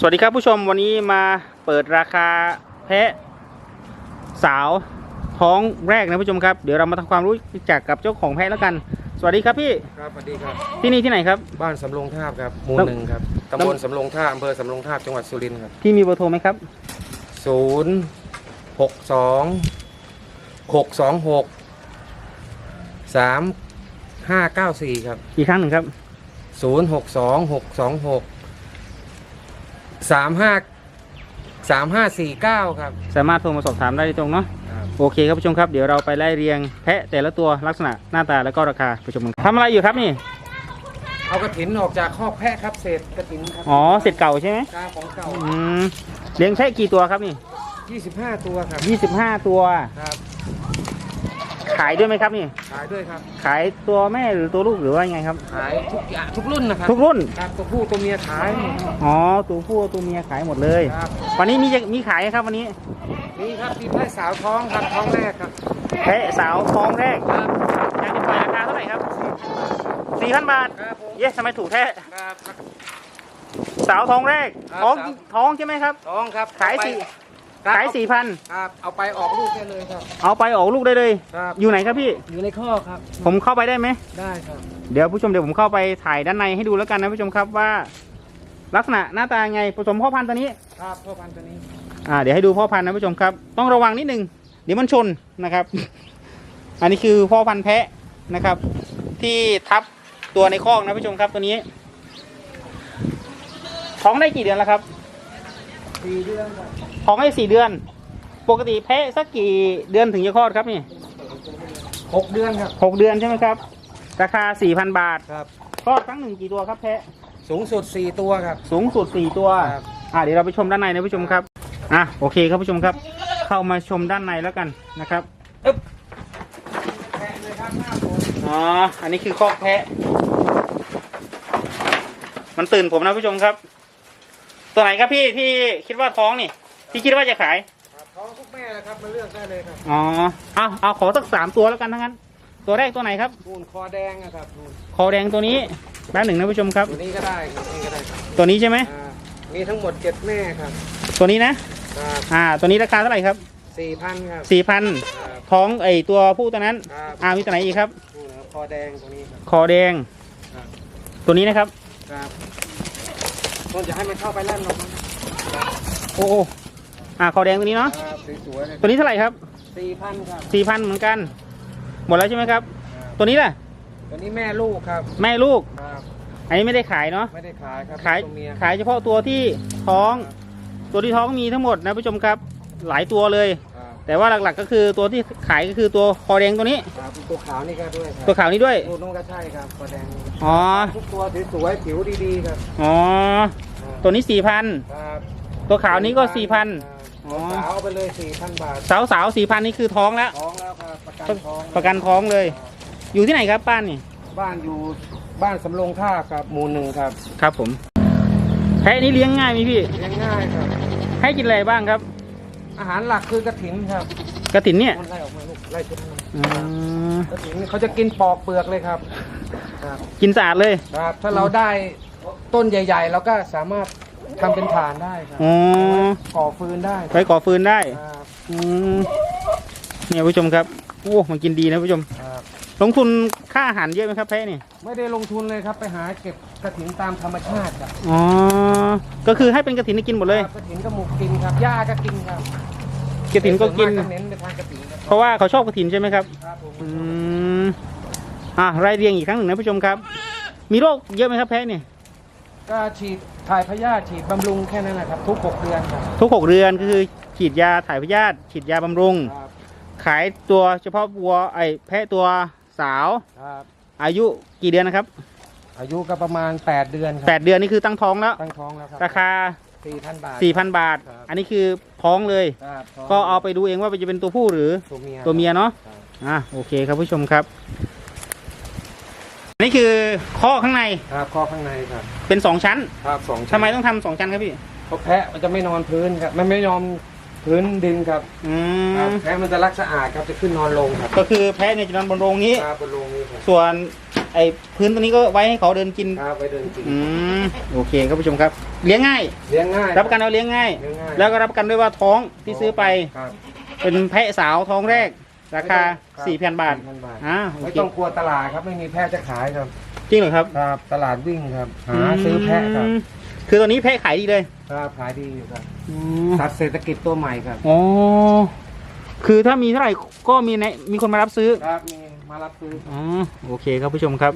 สวัสดีครับผู้ชมวันนี้มาเปิดราคาแพะสาวท้องแรกนะผู้ชมครับเดี๋ยวเรามาทำความรู้จักกับเจ้าของแพะแล้วกัน สวัสดีครับพี่ครับสวัสดีครับ ที่นี่ที่ไหนครับ บ้านสำโรงทาบครับหมู่แล้วหนึ่งครับตำบลสำโรงทาบอำเภอสำโรงทาบจังหวัดสุรินทร์ครับพี่มีเบอร์โทรไหมครับศูนย์หกสองหกสองหกสามห้าเก้าสี่ครับอีกครั้งหนึ่งครับศูนย์หกสองหกสองหก สามห้าสามห้าสี่เก้าครับ สามารถโทรมาสอบถามได้ตรงเนาะครับ โอเคครับผู้ชมครับเดี๋ยวเราไปไล่เรียงแพะแต่ละตัวลักษณะหน้าตาแล้วก็ราคาผู้ชมกันทำอะไรอยู่ครับนี่เอากระถินออกจากคอกแพะครับเศษกระถินครับอ๋อเสร็จเก่าใช่ไหมกาของเก่าอืมเลี้ยงแพะกี่ตัวครับนี่ยี่สิบห้าตัวครับยี่สิบห้าตัว ครับ ขายด้วยไหมครับนี่ ขายด้วยครับ ขายตัวแม่หรือตัวลูกหรือว่ายังไงครับ ขายทุกอย่างทุกรุ่นนะครับทุกรุ่น ครับตัวผู้ตัวเมียขายหมดอ๋อ ตัวผู้ตัวเมียขายหมดเลย ครับ วันนี้มีจะมีขายครับวันนี้นี่ครับมีแพะสาวท้องครับท้องแรกครับ แพะสาวท้องแรกครับ อยากจะปล่อยราคาเท่าไหร่ครับสี่พันบาท ครับผม เย้ทำไมถูกแท้ครับ สาวท้องแรก ครับท้องสาว ท้องใช่ไหมครับ ท้องครับขายสี่ ครับ ขายสี่พันครับเอาไปออกลูกได้เลยครับ เอาไปออกลูกได้เลย ครับ อยู่ไหนครับพี่ อยู่ในข้อกครับ ผมเข้าไปได้ไหม ได้ครับเดี๋ยวผู้ชมเดี๋ยวผมเข้าไปถ่ายด้านในให้ดูแล้วกันนะผู้ชมครับว่า ลักษณะหน้าตาไงผสมพ่อพันธุ์ตัวนี้ ครับพ่อพันธุ์ตัวนี้อ่าเดี๋ยวให้ดูพ่อพันธุ์นะผู้ชมครับ ต้องระวังนิดนึงเดี๋ยวมันชนนะครับ อันนี้คือพ่อพันธุ์แพะนะครับ ที่ทับตัวในคอกนะผู้ชมครับตัวนี้ท้องได้กี่เดือนแล้วครับสี่เดือนครับ ท้องได้สี่เดือน ปกติแพะสักกี่เดือนถึงจะคลอดครับนี่หกเดือนครับ หกเดือนใช่ไหมครับ ราคาสี่พันบาทครับ คลอดครั้งหนึ่งกี่ตัวครับแพะ สูงสุดสี่ตัวครับ สูงสุดสี่ตัวครับ อ่าเดี๋ยวเราไปชมด้านในนะผู้ชมครับ อะโอเคครับผู้ชมครับ เข้ามาชมด้านในแล้วกันนะครับอึ๊บแพะเลยครับหน้าผมอ๋อ อันนี้คือคอกแพะ มันตื่นผมนะผู้ชมครับ ตัวไหนครับพี่ที่คิดว่าท้องนี่ ที่คิดว่าจะขายครับท้องทุกแม่นะครับมาเลือกได้เลยครับอ๋อ เอาเอาขอสักสามตัวแล้วกันทั้งนั้น ตัวแรกตัวไหนครับ นูนคอแดงนะครับนูนคอแดงตัวนี้แป๊บหนึ่งนะผู้ชมครับ ตัวนี้ก็ได้ครับตัวนี้ก็ได้ครับตัวนี้ใช่ไหม อ่ามีทั้งหมดเจ็ดแม่ครับตัวนี้นะ ครับอ่า ตัวนี้ราคาเท่าไหร่ครับสี่พันครับสี่พันครับท้องไอตัวผู้ตัวนั้น ครับอ่า มีตัวไหนอีกครับ นู่นนะครับคอแดงตัวนี้ครับ คอแดง ครับ ตัวนี้นะครับ ครับต้นจะให้มันเข้าไปเล่นหรอกมั้งโอ้โอ้ อ่าคอแดงตัวนี้เนาะครับสวยๆเลยตัวนี้เท่าไหร่ครับสี่พันครับสี่พันเหมือนกัน หมดแล้วใช่ไหมครับ ตัวนี้ล่ะ ตัวนี้แม่ลูกครับ แม่ลูกครับอันนี้ไม่ได้ขายเนาะไม่ได้ขายครับขายตัวเมียขายเฉพาะตัวที่ท้อง ตัวที่ท้องมีทั้งหมดนะผู้ชมครับหลายตัวเลยครับแต่ว่าหลักๆก็คือตัวที่ขายก็คือตัวคอแดงตัวนี้ครับตัวขาวนี่ก็ด้วยครัตัวขาวนี้ด้วยตัวนู้นก็ใช่ครับคอแดงอ๋อทุกตัวสวยๆผิวดีๆครับอ๋อตัวนี้สี่พันครับตัวขาวนี้ก็สี่พัน อ๋อตัวขาวเอาไปเลยสี่พันบาทสาวสาวสี่พันนี่คือท้องแล้ว ท้องแล้วครับประกันท้องประกันท้องเลย อยู่ที่ไหนครับป้านนี่ บ้านอยู่บ้านสำโรงท่าครับหมู่หนึ่งครับ ครับผมแพะนี้เลี้ยงง่ายไหมพี่ เลี้ยงง่ายครับ ให้กินอะไรบ้างครับ อาหารหลักคือกระถินครับกระถินเนี่ยมันไล่ออกมาลูกไล่ชุดนั้นอืมกระถินเขาจะกินปอกเปลือกเลยครับครับ กินสะอาดเลย ครับ ถ้าเราได้ต้นใหญ่ ๆ เราก็สามารถ ทำเป็นฐานได้ครับอ๋อก่อฟืนได้ไปก่อฟืนได้ครับอืมเนี่ยผู้ชมครับโอ้มันกินดีนะผู้ชม ครับลงทุนค่าอาหารเยอะไหมครับแพะนี่ไม่ได้ลงทุนเลยครับไปหาเก็บกระถินตามธรรมชาติครับอ๋อก็คือให้เป็นกระถินให้กินหมดเลยครับกระถินก็หมูกินครับหญ้าก็กินครับกระถินก็กิน ส่วมาเน้นไปทางกระถินครับเพราะว่าเขาชอบกระถินใช่ไหมครับ ครับผมอืมอะรายเรียงอีกครั้งหนึ่งนะผู้ชมครับ มีโรคเยอะไหมครับแพะนี่ ก็ฉีดถ่ายพยาธิฉีดบำรุงแค่นั้นแหละครับทุกหกเดือนครับทุกหกเดือนก็คือฉีดยาถ่ายพยาธิฉีดยาบำรุง ครับขายตัวเฉพาะวัวไอ้แพะตัวสาว ครับอายุกี่เดือนนะครับอายุก็ประมาณ 8 เดือนคแปรัดเดือนนี่คือตั้งท้องแล้ว ตั้งท้องแล้วครับราคา4,000บาท 4,000 บาท ครับ อันนี้คือท้องเลย ครับท้งก็เอาไปดูเองว่าจะเป็นตัวผู้หรือตัวเมียตัวเมียเนาะ ครับ อะโอเคครับผู้ชมครับอั นนี้คือข้อข้างในครับข้อข้างในครับเป็นสองชั้นครับสองทำไมต้องทำสองชั้นครับพี่เพราะแพะมันจะไม่นอนพื้นครับมันไม่ยอมพื้นดินครับอืครับมแพะมันจะรักสะอาดครับจะขึ้นนอนลงครับก็คือแพะเนี่ยจะนอนบนโรงนี้ ครับบนโรงนี้ครับส่วนไอ้พื้นตัวนี้ก็ไว้ให้เขาเดินกิน ครับไปเดินกินอืมโอเคครับผู้ชมครับ เลี้ยงง่าย เลี้ยงง่าย รับประกันเอาเลี้ยงง่าย เลี้ยงง่าย แล้วก็รับประกันด้วยว่าท้องที่ซื้อไปครับเป็นแพะสาวท้องแรก ราคาครับ4 0 0 0บาท4,000บาทอ่าโอไม่เคต้องกลัวตลาดครับไม่มีแพะจะขายครับจริงเหรอครับครับ ตลาดวิ่งครับหาซื้อแพะครับอืมคือตอนนี้แพะขายดีเลยครับขายดีอยู่ครับอืมสัตว์เศรษฐกิจตัวใหม่ครับ อ๋อคือถ้ามีเท่าไหร่ก็มีในมีคนมารับซื้อ ครับมีมารับซื้อ อ๋อโอเคครับผู้ชมครับ